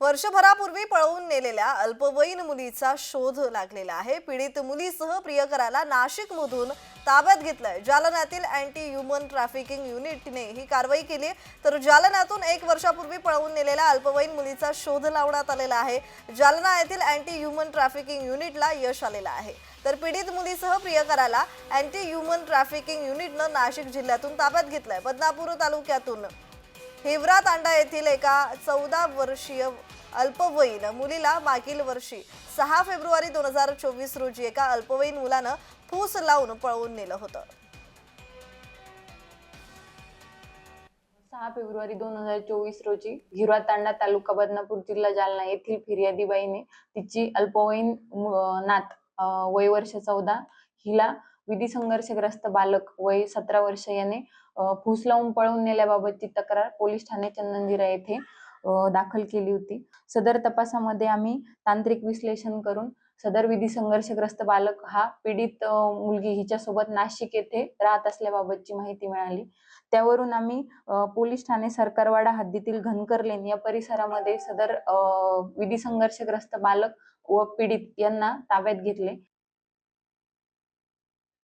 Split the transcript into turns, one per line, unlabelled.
वर्षभरापूर्वी पळवून नेलेल्या अल्पवयीन मुलीचा शोध लागलेला आहे. पीडित मुलीसह प्रियकराला नाशिकमधून ताब्यात घेतलंय. जालन्यातील अँटी ह्युमन ट्रॅफिकिंग युनिटने ही कारवाई केली तर जालन्यातून एक वर्षापूर्वी पळवून नेलेल्या अल्पवयीन मुलीचा शोध लावण्यात आलेला आहे. जालना येथील अँटी ह्युमन ट्रॅफिकिंग युनिटला यश आलेलं आहे. तर पीडित मुलीसह प्रियकराला अँटी ह्युमन ट्रॅफिकिंग युनिटनं नाशिक जिल्ह्यातून ताब्यात घेतलंय. बदनापूर तालुक्यातून हिवरा तांडा येथील एका चौदा वर्षीय अल्पवयीन मुलीला मागील वर्षी सहा फेब्रुवारी दोन हजार चोवीस रोजी एका अल्पवयीन मुलानं फूस लावून पळवून नेलं होतं.
सहा फेब्रुवारी दोन हजार चोवीस रोजी हिरवा तांडा तालुका बदनापूर जिल्हा जालना येथील फिर्यादीबाईने तिची अल्पवयीन नात वय वर्ष चौदा हिला विधी संघर्षग्रस्त बालक वय सतरा वर्ष याने फूस लावून पळवून नेल्याबाबतची तक्रार पोलीस ठाणे चंदनजिरा येथे दाखल केली होती. सदर तपासामध्ये आम्ही तांत्रिक विश्लेषण करून सदर विधी संघर्षग्रस्त बालक हा पीडित मुलगी हिच्यासोबत नाशिक येथे राहत असल्याबाबतची माहिती मिळाली. त्यावरून आम्ही पोलीस ठाणे सरकारवाडा हद्दीतील घनकर लेन या परिसरामध्ये सदर विधी संघर्षग्रस्त बालक व पीडित यांना ताब्यात घेतले.